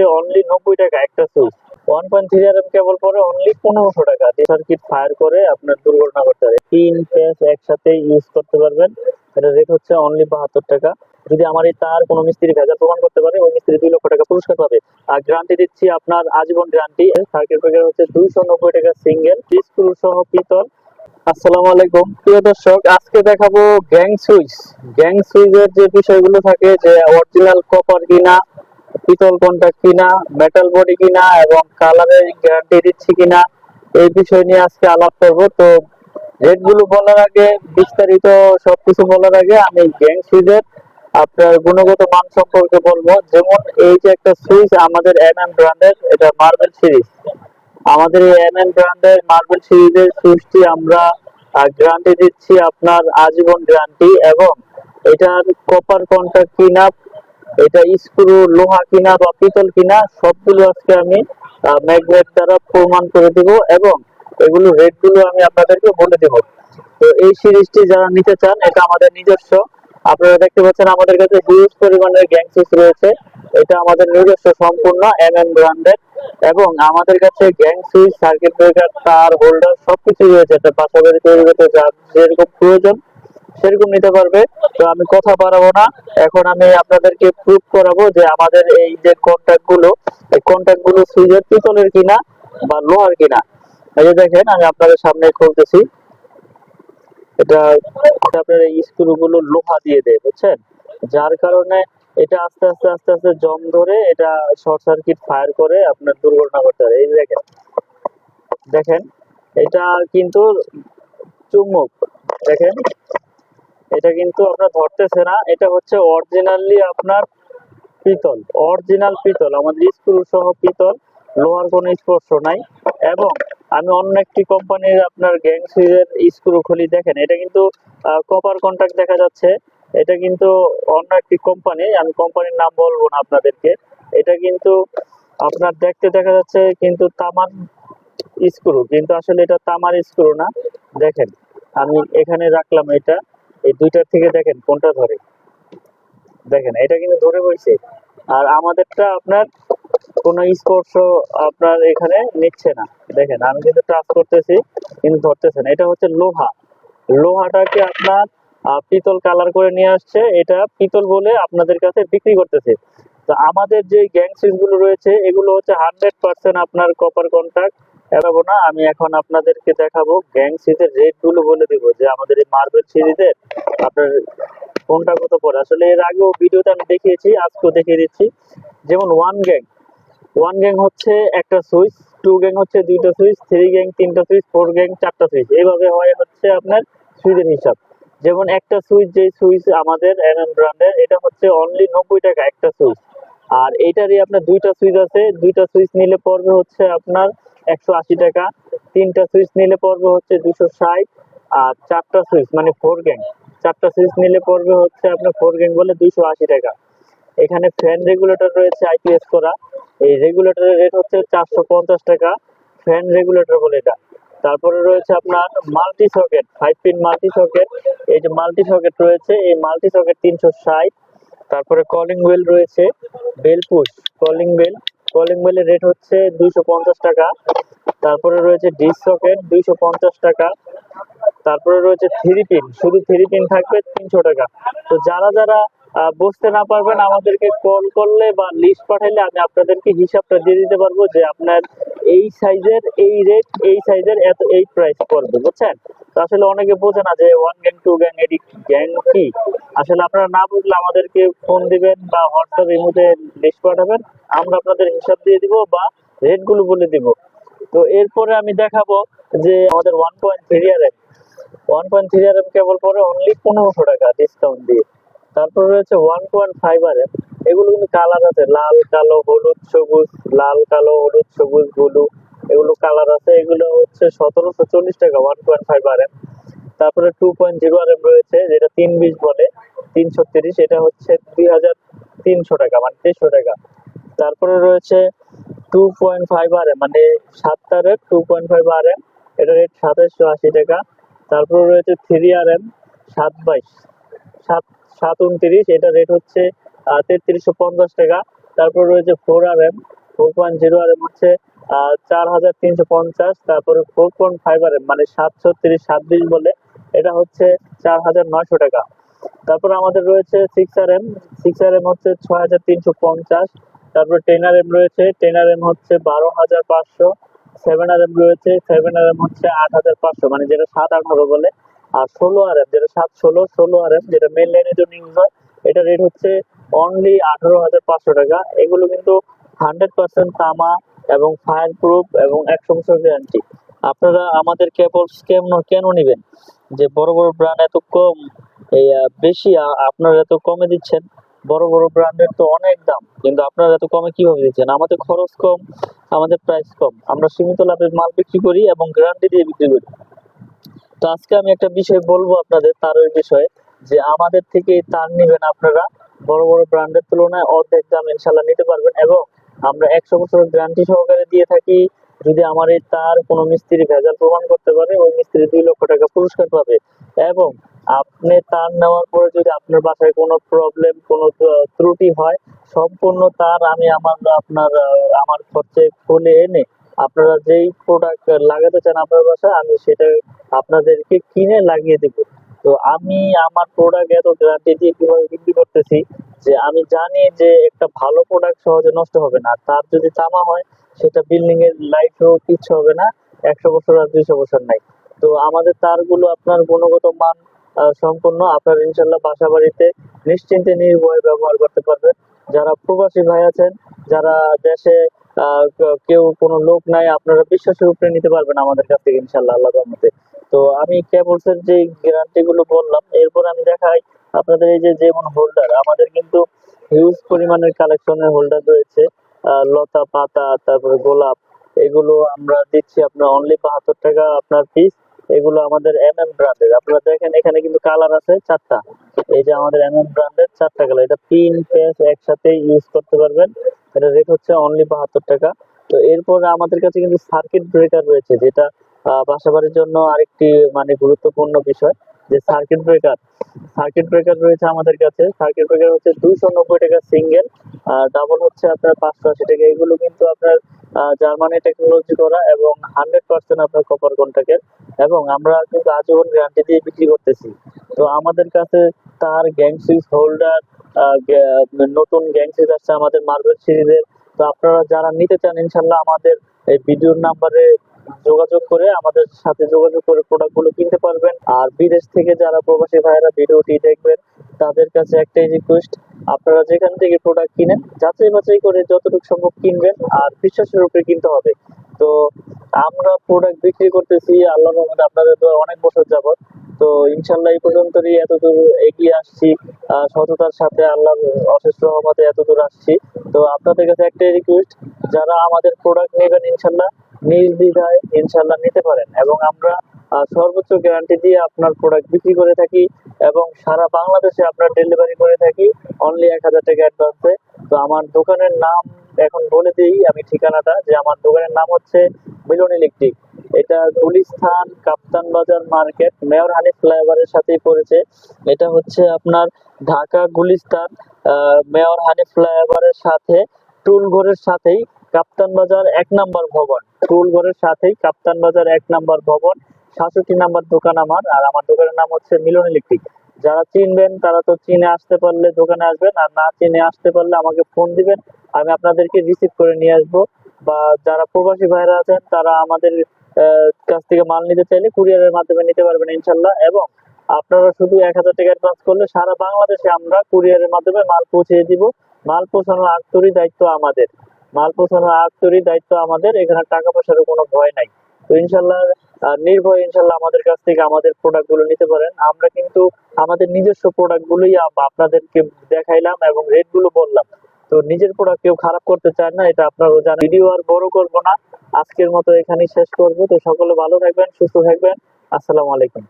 হচ্ছে অনলি নব্বই টাকা, একটা switch one point three R M cable পরে অনলি পনেরোশো টাকা। সার্কিট ফায়ার করে আপনার দুর্ঘটনা করতে পারে। তিন প্যাচ একসাথে ইউজ করতে পারবেন, এটা রেট হচ্ছে অনলি বাহাত্তর টাকা। যদি আমার এই তার কোনো মিস্ত্রি ভেজাল প্রমাণ করতে পারে, ওই মিস্ত্রি দুই লক্ষ টাকা পুরস্কার পাবে। আর গ্যারান্টি দিচ্ছি আপনার আজীবন গ্যারান্টি সার্কিট ব্রেকার হচ্ছে দুইশো নব্বই টাকা সিঙ্গেল স্ক্রু সহ পিতল। আসসালামু আলাইকুম। প্রিয় দর্শক, আজকে দেখাবো গ্যাং সুইচ গ্যাং সুইচের যে বিষয়গুলো থাকে, যে অরিজিনাল কপার কিনা পিতল কন্টাক্ট কিনা মেটাল বডি কিনা এবং কালারের গ্যারান্টি দিচ্ছি কিনা, এই বিষয় নিয়ে আজকে আলাপ করব। তো রেটগুলো বলার আগে, বিস্তারিত সবকিছু বলার আগে আমি গ্যাং সুইচের আপনার গুণগত মান সম্পর্কে বলব। যেমন এই যে একটা সুইচ আমাদের এম এম ব্র্যান্ডের এটা মার্বেল সিরিজ আমাদের এই এম এম ব্র্যান্ডের মার্বেল সিরিজের সুইচটি আমরা গ্যারান্টি দিচ্ছি আপনার আজীবন গ্যারান্টি এবং এটার কপার কন্টাক্ট কিনা এটা স্ক্রু, লোহা কিনা বা পিতল কিনা, সবগুলো আজকে আমি ম্যাগনেট দ্বারা প্রমাণ করে দিব এবং এগুলো রেটগুলো আমি আপনাদেরকে বলে দেব। তো এই সিরিজটি যারা নিতে চান, এটা আমাদের নিজস্ব। আপনারা দেখতে পাচ্ছেন আমাদের কাছে হিউজ পরিমাণের গ্যাং সুইচ রয়েছে। এটা আমাদের নিজস্ব, সম্পূর্ণ এম এম ব্র্যান্ডের এবং আমাদের কাছে গ্যাং সুইচ সার্কিট ব্রেকার তার হোল্ডার সবকিছু রয়েছে। এটা পাশাপাশি তৈরি করতে যার যেরকম প্রয়োজন সেরকম নিতে পারবে। তো আমি কথা বাড়াবো না। এখন আমি আপনাদেরকে প্রুফ করাবো যে আমাদের এই যে কন্ট্যাক্টগুলো, এই কন্ট্যাক্টগুলো সুইচের পিতলের কিনা বা লোহার কিনা। এই যে দেখেন, আমি আপনাদের সামনে খুলতেছি। এটা আপনার এই স্ক্রু গুলো লোহা দিয়ে দেয়, বুঝছেন? যার কারণে এটা আস্তে আস্তে আস্তে আস্তে জং ধরে এটা শর্ট সার্কিট ফায়ার করে আপনার দুর্ঘটনা করতে পারে। এই দেখেন দেখেন, এটা কিন্তু চুম্বক, দেখেন। এটা কিন্তু আপনার ধরতেছে না, এটা হচ্ছে অরিজিনালি আপনার পিতল অরিজিনাল পিতল, আমাদের স্ক্রু সহ পিতল, লোহার কোনো স্পর্শ নাই। এবং আমি অন্য একটি কোম্পানির আপনার গ্যাং সুইচের স্ক্রু খুলি, দেখেন, এটা কিন্তু কপার কন্টাক্ট দেখা যাচ্ছে। এটা কিন্তু অন্য একটি কোম্পানি আমি কোম্পানির নাম বলব না আপনাদেরকে। এটা কিন্তু আপনার দেখতে দেখা যাচ্ছে কিন্তু তামার স্ক্রু, কিন্তু আসলে এটা তামার স্ক্রু না। দেখেন, আমি এখানে রাখলাম এটা। এই দুইটার থেকে দেখেন কোনটা ধরে? দেখেন, এটা কিন্তু ধরে বইছে। আর আমাদেরটা আপনার কোনো স্পর্শ আপনার এখানে নিচ্ছে না। দেখেন, আমি কিন্তু টাচ করতেছি, কিন্তু ধরতেছে না। এটা হচ্ছে লোহা। লোহাটাকে আপনার পিতল কালার করে নিয়ে আসছে। এটা পিতল বলে আপনাদের কাছে বিক্রি করতেছে। তো আমাদের যে গ্যাংগুলো রয়েছে, এগুলো হচ্ছে হান্ড্রেড পার্সেন্ট আপনার কপার কন্ট্যাক্ট দেখাবো না, আমি এখন আপনাদেরকে দেখাবো গ্যাং সিজের রেটগুলো বলে দিব, যে আমাদের এই মার্বেল সিরিজের আপনার কোনটা কত পড়ে। আসলে এর আগেও ভিডিওতে আমি দেখিয়েছি, আজকেও দেখিয়ে দিচ্ছি। যেমন ওয়ান গ্যাং ওয়ান গ্যাং হচ্ছে একটা সুইচ টু গ্যাং হচ্ছে দুইটা সুইচ থ্রি গ্যাং তিনটা সুইচ ফোর গ্যাং চারটা সুইচ। এইভাবে হয় হচ্ছে আপনার সুইচের হিসাব। যেমন একটা সুইচ যে সুইচ আমাদের এম এম ব্র্যান্ডের এটা হচ্ছে অনলি নব্বই টাকা একটা সুইচ। আর এইটারই আপনার দুইটা সুইচ আছে, দুইটা সুইচ নিলে পড়বে হচ্ছে আপনার একশো আশি টাকা। তিনটা সুইচ নিলে পড়বে হচ্ছে দুশো ষাট, আর চারটা সুইচ মানে ফোর গ্যাং চারটা সুইচ নিলে পড়বে হচ্ছে আপনার ফোর গ্যাং বলে দুইশো আশি টাকা। এখানে ফ্যান রেগুলেটর রয়েছে আইপিএস করা। এই রেগুলেটরের রেট হচ্ছে চারশো পঞ্চাশ টাকা ফ্যান রেগুলেটর বলে এটা। তারপরে রয়েছে আপনার multi socket five pin multi socket এই যে মাল্টি সকেট রয়েছে, এই মাল্টি সকেট তিনশো ষাট। তারপরে কলিং বেল রয়েছে bell push calling bell calling বেলের রেট হচ্ছে দুইশো পঞ্চাশ টাকা। তারপরে রয়েছে ডিস সকেট দুইশো পঞ্চাশ টাকা। তারপরে রয়েছে থ্রি পিন শুধু থ্রি পিন থাকবে তিনশো টাকা। তো যারা যারা বুঝতে না পারবেন আমাদেরকে কল করলে বা লিস্ট পাঠাইলে আমি আপনাদেরকে হিসাবটা দিয়ে দিতে পারব যে আপনার এই সাইজের এই রেট এই সাইজের এত, এই প্রাইস পড়বে, বুঝছেন? তো আসলে অনেকে বোঝে না যে ওয়ান গ্যাং টু গ্যাং এডি গ্যাং কি? আসলে আপনারা না বুঝলে আমাদেরকে ফোন দিবেন বা হোয়াটসঅ্যাপ মধ্যে লিস্ট পাঠাবেন, আমরা আপনাদের হিসাব দিয়ে দিব বা রেটগুলো বলে দিব। তো এরপরে আমি দেখাবো যে আমাদের one point three R M one point three R M cable পরে অনলি পনেরোশো টাকা ডিসকাউন্ট দিয়ে। তারপর রয়েছে ওয়ান আর এম এগুলো কিন্তু কালার আছে। লাল, কালো, হলুদ, সবুজ, লাল, কালো, হলুদ, সবুজ ব্লু এগুলো কালার আছে। এগুলো হচ্ছে সতেরোশো চল্লিশ টাকা ওয়ান পয়েন্ট ফাইভ তারপরে two point zero R M রয়েছে, যেটা তিন বিশ বলে, তিনশো তিরিশ। এটা হচ্ছে দুই হাজার তিনশো টাকা মানে দেড়শো টাকা। তারপরে রয়েছে two point five R M মানে সাত তারের two point five R M এটা রেট সাতাশশো আশি টাকা। তারপরে রয়েছে থ্রি আর এম সাত বাইশ। সাত সাত উনত্রিশ, এটা রেট হচ্ছে তেত্রিশশো পঞ্চাশ টাকা। তারপর রয়েছে four R M four point zero R M হচ্ছে চার হাজার তিনশো পঞ্চাশ, তারপরে four point five R M মানে সাতশো তিরিশ ছাব্বিশ বলে, এটা হচ্ছে চার হাজার নয়শো টাকা। তারপর আমাদের রয়েছে six R M six R M হচ্ছে ছয় হাজার তিনশো পঞ্চাশ, তারপর টেন আর এম রয়েছে টেন আর এম হচ্ছে বারো হাজার পাঁচশো সেভেন আর এম রয়েছে সেভেন আর এম হচ্ছে আট হাজার পাঁচশো মানে যেটা সাত আঠারো বলে। আর ষোলো আর এম যেটা সাত ষোলো ষোলো আর এম যেটা মেন লাইনের জন্য ইউজ হয়, এটা রেট হচ্ছে অনলি আঠারো হাজার পাঁচশো টাকা। এগুলো কিন্তু হান্ড্রেড পার্সেন্ট তামা এবং ফায়ার প্রুফ এবং একশো বছর গ্যারান্টি আপনারা আমাদের কেবলস কেন কেন নেবেন? যে বড় বড় ব্র্যান্ড এত কম, এই বেশি আপনারা এত কমে দিচ্ছেন। বড় বড় ব্র্যান্ডের তো অনেক দাম, কিন্তু আপনারা এত কমে কীভাবে দিচ্ছেন? আমাদের খরচ কম, আমাদের প্রাইস কম। আমরা সীমিত লাভে মাল বিক্রি করি এবং গ্যারান্টি দিয়ে বিক্রি করি। তো আজকে আমি একটা বিষয় বলব আপনাদের তার তারের বিষয়ে, যে আমাদের থেকে তার নেবেন আপনারা বড় বড় ব্র্যান্ডের তুলনায় অর্ধেক দাম ইনশাল্লাহ নিতে পারবেন এবং আমরা একশো বছর গ্যারান্টি সহকারে দিয়ে থাকি, যদি আমার এই তার কোনো মিস্ত্রি ভেজাল প্রমাণ করতে পারে, ওই মিস্ত্রি দুই লক্ষ টাকা পুরস্কার পাবে। এবং আপনি তার নেওয়ার পরে যদি আপনার বাসায় কোনো প্রবলেম কোনো ত্রুটি হয়, সম্পূর্ণ তার আমি আমার, আপনার, আমার খরচে খুলে এনে আপনারা যেই প্রোডাক্ট লাগাতে চান আপনার বাসায়, আমি সেটা আপনাদেরকে কিনে লাগিয়ে দেব। তো আমি আমার প্রোডাক্ট এত গ্যারান্টি দিয়ে কীভাবে বিক্রি করতেছি, যে আমি জানি যে একটা ভালো প্রোডাক্ট সহজে নষ্ট হবে না। তার যদি তামা হয়, সেটা বিল্ডিং এর লাইফেও কিচ্ছু হবে না, একশো বছর আর দুইশো বছর নাই। তো আমাদের তারগুলো আপনার গুণগত মান সম্পন্ন, আপনার ইনশাল্লাহ বাসা বাড়িতে নিশ্চিন্তে নির্ভয়ে ব্যবহার করতে পারবেন। যারা প্রবাসী ভাই আছেন, যারা দেশে কেউ কোনো লোক নাই, আপনারা বিশ্বাসের উপরে নিতে পারবেন আমাদের কাছ থেকে ইনশাল্লাহ আল্লাহ রহমতে। তো আমি কেবলসের যে গ্যারান্টি গুলো বললাম, এরপর আমি দেখাই আপনাদের এই যেমন হোল্ডার, আমাদের কিন্তু হিউজ পরিমাণের কালেকশনের হোল্ডার রয়েছে। লতা, পাতা, তারপরে গোলাপ, এগুলো আমরা দিচ্ছি আপনার অনলি বাহাত্তর টাকা আপনার পিস এগুলো আমাদের এম এম ব্র্যান্ডের আপনারা দেখেন, এখানে কিন্তু কালার আছে চারটা। এই যে আমাদের এম এম ব্র্যান্ডের চারটা কালার এটা পিন পেস একসাথে ইউজ করতে পারবেন। এটা রেট হচ্ছে অনলি বাহাত্তর টাকা। তো এরপর আমাদের কাছে কিন্তু সার্কিট ব্রেকার রয়েছে, যেটা বাসাবাড়ির জন্য আরেকটি মানে গুরুত্বপূর্ণ বিষয়, যে সার্কিট ব্রেকার সার্কিট ব্রেকার রয়েছে আমাদের কাছে। সার্কিট ব্রেকার হচ্ছে দুইশো নব্বই টাকা সিঙ্গেল ডাবল হচ্ছে আপনার পাঁচশো আশি টাকা। এগুলো কিন্তু আপনার জার্মানি টেকনোলজি করা এবং হান্ড্রেড পার্সেন্ট আপনার কপার কন্টাক্টের এবং আমরা কিন্তু আজীবন গ্যারান্টি দিয়ে বিক্রি করতেছি। তো আমাদের কাছে তার গ্যাং হোল্ডার নতুন গ্যাং সুইচ আসছে আমাদের মার্বেল সিরিজের তো আপনারা যারা নিতে চান, ইনশাল্লাহ আমাদের এই ভিডিওর নাম্বারে যোগাযোগ করে আমাদের সাথে যোগাযোগ করে প্রোডাক্টগুলো কিনতে পারবেন। আর বিদেশ থেকে যারা প্রবাসী ভাইয়েরা ভিডিওটি দেখবেন, তাদের কাছে একটাই রিকোয়েস্ট আপনারা যেখান থেকে প্রোডাক্ট কিনেন, যাচাই বাছাই করে যতটুকু সম্ভব কিনবেন আর বিশ্বাসের উপরে কিনতে হবে। তো আমরা প্রোডাক্ট বিক্রি করতেছি আল্লাহ রহমতে আপনাদের তো অনেক বছর যাবত ইনশাল্লাহ এই পর্যন্তই এতদূর এগিয়ে আসছি। সততার সাথে আল্লাহর অশেষ রহমতে এতদূর আসছি। তো আপনাদের কাছে একটাই রিকোয়েস্ট যারা আমাদের প্রোডাক্ট নেবেন ইনশাল্লাহ নির্দ্বিধায় ইনশাল্লাহ নিতে পারেন এবং আমরা সর্বোচ্চ গ্যারান্টি দিয়ে আপনার প্রোডাক্ট বিক্রি করে থাকি এবং সারা বাংলাদেশে আপনার ডেলিভারি করে থাকি অনলি এক হাজার টাকা অ্যাডভান্সে তো আমার দোকানের নাম এখন বলে দিই, আমি ঠিকানাটা, যে আমার দোকানের নাম হচ্ছে মিলন ইলেকট্রিক। এটা গুলিস্থান কাপ্তান বাজার মার্কেট। মেয়র হানি ফ্লাইওভারের সাথেই পড়েছে। এটা হচ্ছে আপনার ঢাকা গুলিস্তান মেয়র হানি ফ্লাইওভারের সাথে, টুল ঘরের সাথেই কাপ্তান বাজার এক নাম্বার ভবন। টুল ঘরের সাথেই কাপ্তান বাজার এক নাম্বার ভবন। সাতষট্টি নাম্বার দোকান আমার, আর আমার দোকানের নাম হচ্ছে মিলন ইলেকট্রিক। যারা চিনবেন, তারা তো চিনে আসতে পারলে দোকানে আসবেন, আর না চিনে আসতে পারলে আমাকে ফোন দিবেন, আমি আপনাদেরকে রিসিভ করে নিয়ে আসব। বা যারা প্রবাসী ভাইরা আছেন, তারা আমাদের কাছ থেকে মাল নিতে চাইলে কুরিয়ারের মাধ্যমে নিতে পারবেন ইনশাল্লাহ। এবং আপনারা শুধু এক হাজার টাকা অ্যাডভান্স করলে সারা বাংলাদেশে আমরা কুরিয়ারের মাধ্যমে মাল পৌঁছে দিব। মাল পৌঁছানোর আত্মরি দায়িত্ব আমাদের। মাল পৌঁছানোর আত্মরি দায়িত্ব আমাদের, এখানে টাকা পয়সার কোনো ভয় নাই। তো ইনশাল্লাহ নির্ভয়ে ইনশাল্লাহ আমাদের কাছ থেকে আমাদের প্রোডাক্টগুলো নিতে পারেন। আমরা কিন্তু আমাদের নিজস্ব প্রোডাক্ট গুলোই আপনাদেরকে দেখাইলাম এবং রেটগুলো বললাম। তো নিজের প্রোডাক্ট কেউ খারাপ করতে চায় না, এটা আপনারাও জানেন। ভিডিও আর বড় করব না, আজকের মতো এখানেই শেষ করব। তো সকলে ভালো থাকবেন, সুস্থ থাকবেন। আসসালামু আলাইকুম।